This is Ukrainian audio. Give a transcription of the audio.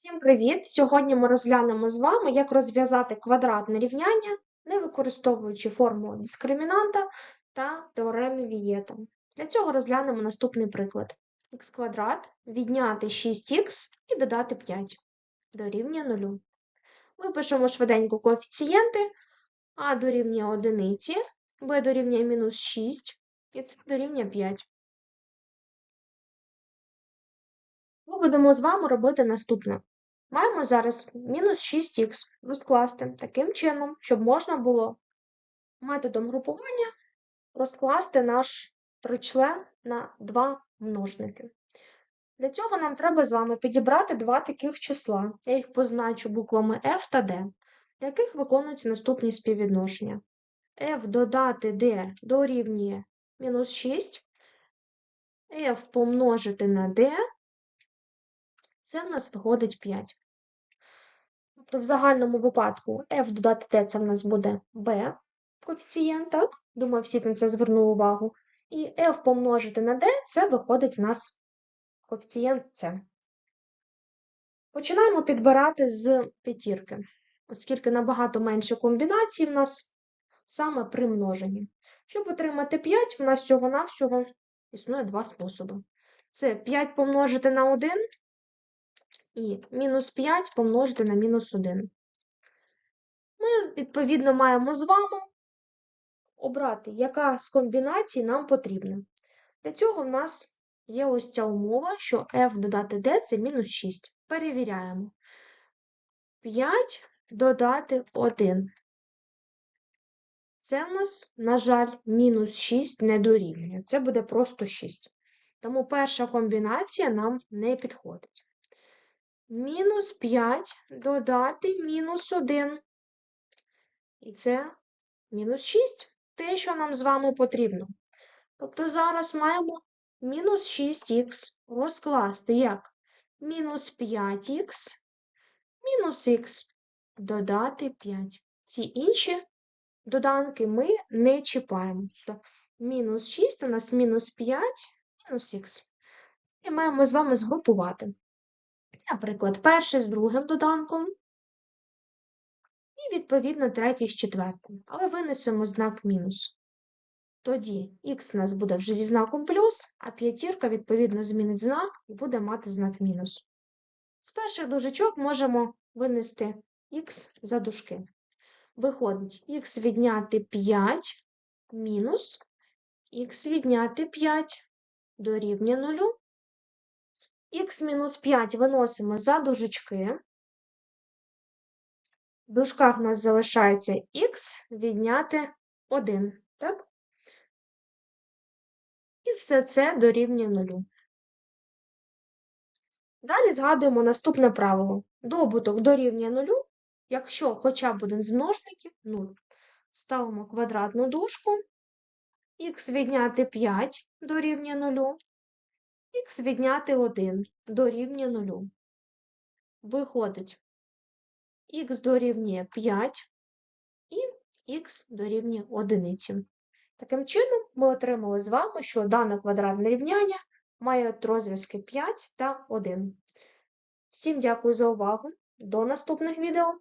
Всім привіт! Сьогодні ми розглянемо з вами, як розв'язати квадратне рівняння, не використовуючи формулу дискримінанта та теореми Вієта. Для цього розглянемо наступний приклад. х квадрат відняти 6х і додати 5 дорівнює 0. Випишемо швиденько коефіцієнти а дорівнює 1, b дорівнює мінус 6 і c дорівнює 5. Будемо з вами робити наступне. Маємо зараз мінус 6х розкласти таким чином, щоб можна було методом групування розкласти наш тричлен на два множники. Для цього нам треба з вами підібрати два таких числа. Я їх позначу буквами f та d, для яких виконуються наступні співвідношення. f додати d дорівнює мінус 6, f помножити на d це в нас виходить 5. Тобто в загальному випадку f додати d це в нас буде b коефіцієнт, так? Думаю, всі на це звернули увагу. І f помножити на d це виходить в нас коефіцієнт c. Починаємо підбирати з п'ятірки, оскільки набагато менше комбінацій в нас саме при множенні. Щоб отримати 5, в нас всього-навсього існує два способи. Це 5 помножити на 1 і мінус 5 помножити на мінус 1. Ми, відповідно, маємо з вами обрати, яка з комбінацій нам потрібна. Для цього в нас є ось ця умова, що f додати d це мінус 6. Перевіряємо. 5 додати 1. Це в нас, на жаль, мінус 6 не дорівнює. Це буде просто 6. Тому перша комбінація нам не підходить мінус 5 додати мінус 1. І це мінус 6, те, що нам з вами потрібно. Тобто зараз маємо мінус 6х розкласти як мінус 5х, мінус х додати 5. Всі інші доданки ми не чіпаємо. Тобто мінус 6 у нас мінус 5, мінус х. І маємо з вами згрупувати. Наприклад, перший з другим доданком, і, відповідно, третій з четвертим. Але винесемо знак мінус. Тоді х у нас буде вже зі знаком плюс, а п'ятірка, відповідно, змінить знак і буде мати знак мінус. З перших дужечок можемо винести х за дужки. Виходить, х відняти 5 мінус х відняти 5 дорівнює 0 х мінус 5 виносимо за дужечки. В дужках у нас залишається х відняти 1, так? І все це дорівнює 0. Далі згадуємо наступне правило. Добуток дорівнює 0, якщо хоча б один з множників 0. Ставимо квадратну дужку, х відняти 5 дорівнює 0, х відняти 1 дорівнює 0. Виходить, х дорівнює 5 і х дорівнює 1. Таким чином, ми отримали з вами, що дане квадратне рівняння має розв'язки 5 та 1. Всім дякую за увагу. До наступних відео!